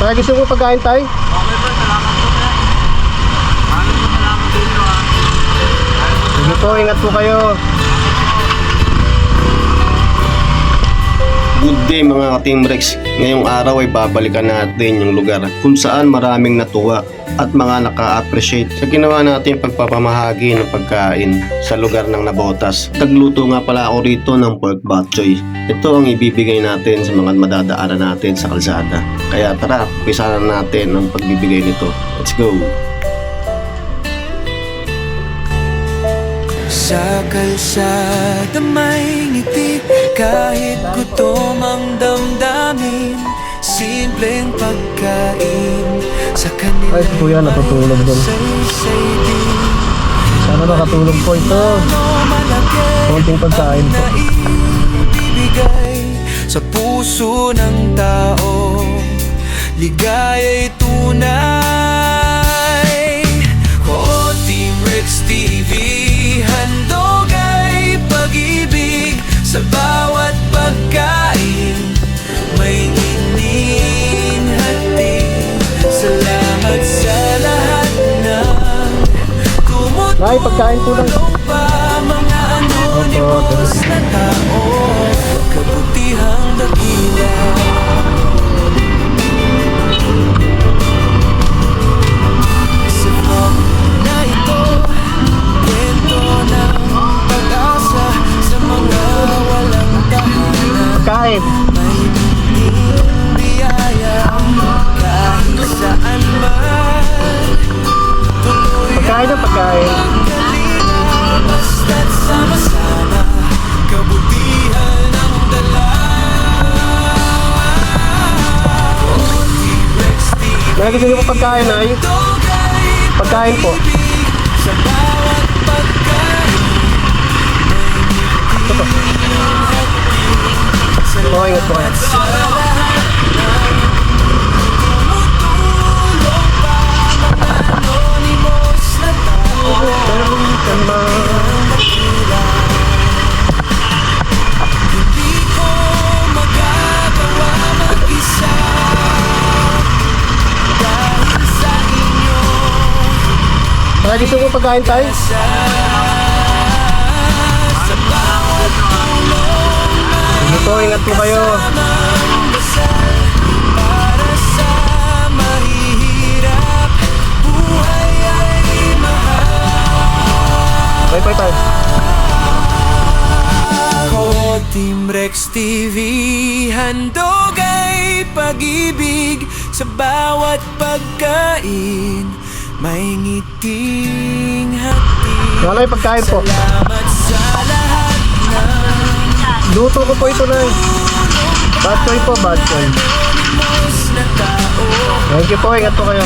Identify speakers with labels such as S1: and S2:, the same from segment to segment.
S1: Kaya gusto mo pagkain tayo?
S2: Okay bro, salamat po. Maraming po salamat din bro ha.
S1: Sige po, ingat po kayo. Good day mga ka-Team Rex. Ngayong araw ay babalikan natin yung lugar kung saan maraming natuwa at mga naka-appreciate sa ginawa natin pagpapamahagi ng pagkain sa lugar ng Nabotas. Tagluto nga pala ako rito ng pork bok choy. Ito ang ibibigay natin sa mga madadaanan natin sa kalsada. Kaya tara, umpisa na natin ang pagbibigay nito. Let's go!
S3: Sa kalsada may ngiti Kahit gutom ang damdamin Simpleng pagkain Sa kanila
S1: Ay, kuya, natutulog doon. Sana nakatulog po ito. Konting pagkain po.
S3: Sa puso ng tao Ligaya'y tunay Sa bawat pagkain May ininhatid Salamat sa lahat tumutulong
S1: Nay, pagkain po lang.
S3: pa mga anonymous na tao. Kabutihang dakila
S1: Gusto niyo po pagkain ay pagkain po. Kaya gusto mo pagkain tayo?
S3: Sa, sa
S1: po, ingat po kayo.
S3: Sa
S1: Bye bye tayo.
S3: Team Rex TV Handog ay pag-ibig Sa bawat pagkain May ngiting hatid
S1: Wala yung pagkain po.
S3: Salamat sa lahat ng
S1: Luto ko po ito na Bad choy po, bad
S3: tao
S1: Thank you po, ingat po kayo.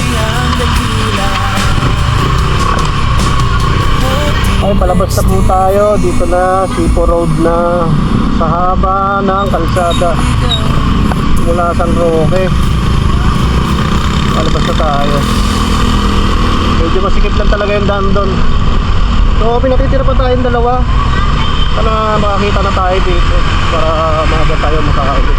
S1: Ay, palabas na po tayo. Dito na, Sipo Road na. Sa haba ng kalsada. Mula San Roque. Palabas na tayo. Medyo masikip lang talaga yung daan doon. So, pinatitira pa tayong dalawa. Sana makakita na tayo dito. Para maaga tayo makakaulit.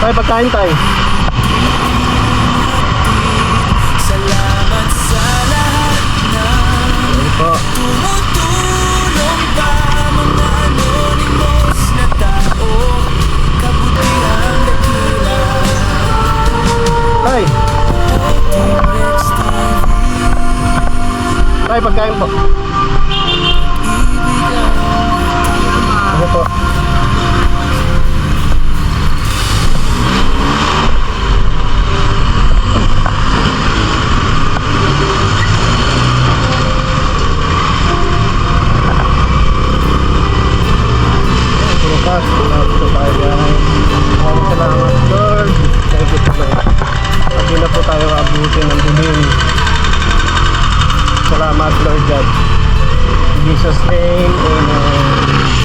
S1: Tayo, pagkain tayo. Tayo pagkain po. Ano po? Lord God. In Jesus name, Amen.